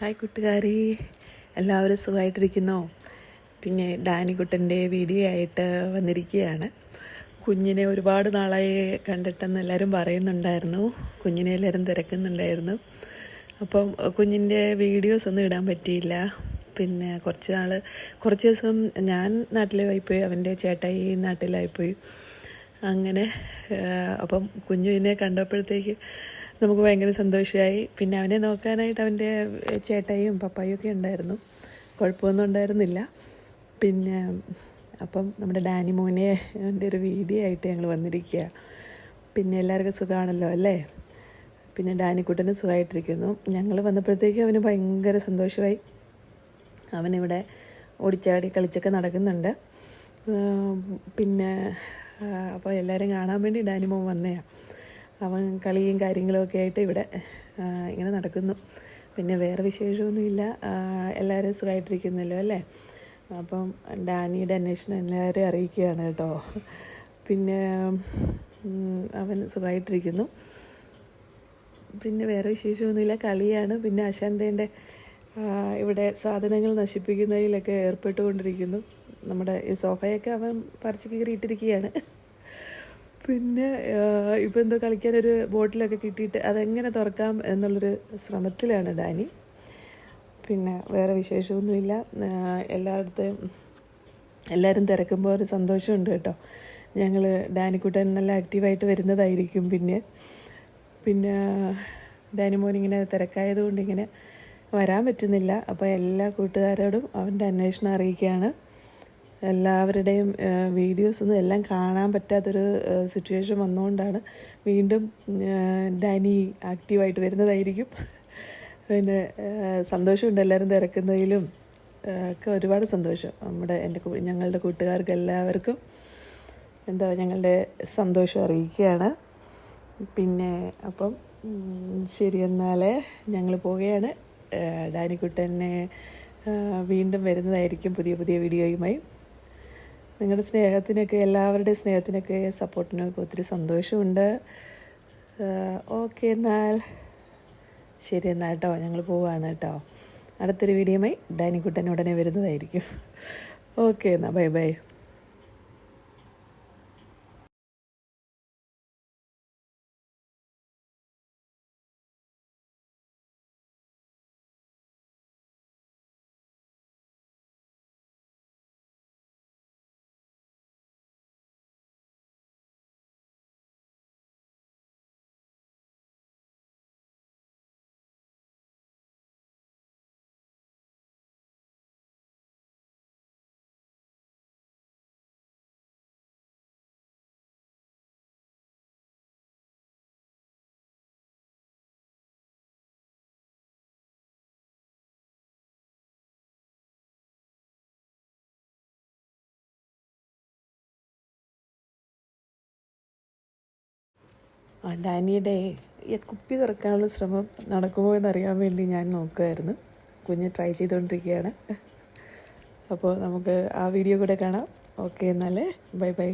Hi കൂട്ടുകാരി. എല്ലാവരും സുഖമായിട്ടിരിക്കുന്നോ? പിന്നെ ഡാനിക്കുട്ടന്റെ വീഡിയോ ആയിട്ട് വന്നിരിക്കുകയാണ്. കുഞ്ഞിനെ ഒരുപാട് നാളായി കണ്ടിട്ടെന്ന് എല്ലാവരും പറയുന്നുണ്ടായിരുന്നു. കുഞ്ഞിനെ എല്ലാവരും തിരക്കുന്നുണ്ടായിരുന്നു. അപ്പം കുഞ്ഞിന്റെ വീഡിയോസ് ഒന്നും ഇടാൻ പറ്റിയില്ല. പിന്നെ കുറച്ച് നാൾ കുറച്ച് ദിവസം ഞാൻ നാട്ടിലായിപ്പോയി അവന്റെ ചേട്ടായി നാട്ടിലായിപ്പോയി. അങ്ങനെ അപ്പം കുഞ്ഞിനെ കണ്ടപ്പോഴത്തേക്ക് നമുക്ക് ഭയങ്കര സന്തോഷമായി പിന്നെ അവനെ നോക്കാനായിട്ട് അവന്റെ ചേട്ടയും പപ്പായും ഒക്കെ ഉണ്ടായിരുന്നു. കുഴപ്പമൊന്നും ഉണ്ടായിരുന്നില്ല. പിന്നെ അപ്പം നമ്മുടെ ഡാനി മോനെ എന്റെ ഒരു വീഡിയോ ആയിട്ട് ഞങ്ങൾ വന്നിരിക്കുക. പിന്നെ എല്ലാവർക്കും സുഖമാണല്ലോ അല്ലേ? പിന്നെ ഡാനിക്കുട്ടന് സുഖമായിട്ടിരിക്കുന്നു. ഞങ്ങൾ വന്നപ്പോഴത്തേക്കും അവന് ഭയങ്കര സന്തോഷമായി. അവനിവിടെ ഓടിച്ചാടി കളിച്ചൊക്കെ നടക്കുന്നുണ്ട്. പിന്നെ അപ്പോൾ എല്ലാവരും കാണാൻ വേണ്ടി ഡാനി മോൻ വന്നതാണ് അവൻ കളിയും കാര്യങ്ങളുമൊക്കെ ആയിട്ട് ഇവിടെ ഇങ്ങനെ നടക്കുന്നു. പിന്നെ വേറെ വിശേഷമൊന്നുമില്ല. എല്ലാവരും സുഖമായിട്ടിരിക്കുന്നല്ലോ അല്ലേ? അപ്പം ഡാനിയുടെ അന്വേഷണം എല്ലാവരെയും അറിയിക്കുകയാണ് കേട്ടോ. പിന്നെ അവൻ സുഖമായിട്ടിരിക്കുന്നു പിന്നെ വേറെ വിശേഷമൊന്നുമില്ല. കളിയാണ്. പിന്നെ അശാന്തേന്റെ ഇവിടെ സാധനങ്ങൾ നശിപ്പിക്കുന്നതിലൊക്കെ ഏർപ്പെട്ടുകൊണ്ടിരിക്കുന്നു. നമ്മുടെ ഈ സോഫയൊക്കെ അവൻ പറിച്ചു കീറിയിട്ടിരിക്കുകയാണ്. പിന്നെ ഇപ്പം എന്തോ കളിക്കാനൊരു ബോട്ടിലൊക്കെ കിട്ടിയിട്ട് അതെങ്ങനെ തുറക്കാം എന്നുള്ളൊരു ശ്രമത്തിലാണ് ഡാനി. പിന്നെ വേറെ വിശേഷമൊന്നുമില്ല. എല്ലായിടത്തെയും എല്ലാവരും തിരക്കുമ്പോൾ ഒരു സന്തോഷമുണ്ട് കേട്ടോ. ഞങ്ങൾ ഡാനിക്കുട്ടൻ നല്ല ആക്റ്റീവായിട്ട് വരുന്നതായിരിക്കും പിന്നെ. പിന്നെ ഡാനിമോൻ ഇങ്ങനെ തിരക്കായതുകൊണ്ട് ഇങ്ങനെ വരാൻ പറ്റുന്നില്ല. അപ്പോൾ എല്ലാ കൂട്ടുകാരോടും അവന്റെ അന്വേഷണം അറിയിക്കുകയാണ്. എല്ലാവരുടെയും വീഡിയോസൊന്നും എല്ലാം കാണാൻ പറ്റാത്തൊരു സിറ്റുവേഷൻ വന്നുകൊണ്ടാണ് വീണ്ടും ഡാനി ആക്റ്റീവായിട്ട് വരുന്നതായിരിക്കും. പിന്നെ സന്തോഷമുണ്ട് എല്ലാവരും തിരക്കുന്നതിലും ഒക്കെ ഒരുപാട് സന്തോഷം നമ്മുടെ എന്റെ ഞങ്ങളുടെ കൂട്ടുകാർക്ക് എല്ലാവർക്കും. എന്താ ഞങ്ങളുടെ സന്തോഷം അറിയിക്കുകയാണ്. പിന്നെ അപ്പം ശരി എന്നാൽ ഞങ്ങൾ പോവുകയാണ്. ഡാനിക്കുട്ടനെ വീണ്ടും വരുന്നതായിരിക്കും പുതിയ പുതിയ വീഡിയോയുമായി. നിങ്ങളുടെ സ്നേഹത്തിനൊക്കെ എല്ലാവരുടെയും സ്നേഹത്തിനൊക്കെ സപ്പോർട്ടിനൊക്കെ ഒത്തിരി സന്തോഷമുണ്ട്. ഓക്കെ എന്നാൽ. ശരി എന്നാൽ കേട്ടോ ഞങ്ങൾ പോവുകയാണ് കേട്ടോ. അടുത്തൊരു വീഡിയോമായി ഡാനിക്കുട്ടൻ ഉടനെ വരുന്നതായിരിക്കും. ഓക്കെ എന്നാൽ ബൈ ബൈ. ഡാനിയുടെ കുപ്പി തുറക്കാനുള്ള ശ്രമം നടക്കുമോ എന്നറിയാൻ വേണ്ടി ഞാൻ നോക്കുമായിരുന്നു കുഞ്ഞ് ട്രൈ ചെയ്തുകൊണ്ടിരിക്കുകയാണ്. അപ്പോൾ നമുക്ക് ആ വീഡിയോ കൂടെ കാണാം. ഓക്കെ എന്നാൽ ബൈ ബൈ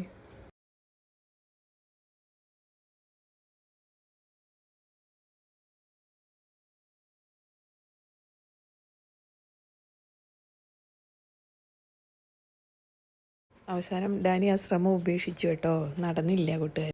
അവസാനം ഡാനി ആ ശ്രമം ഉപേക്ഷിച്ചു കേട്ടോ. നടന്നില്ല കൂട്ടുകാർ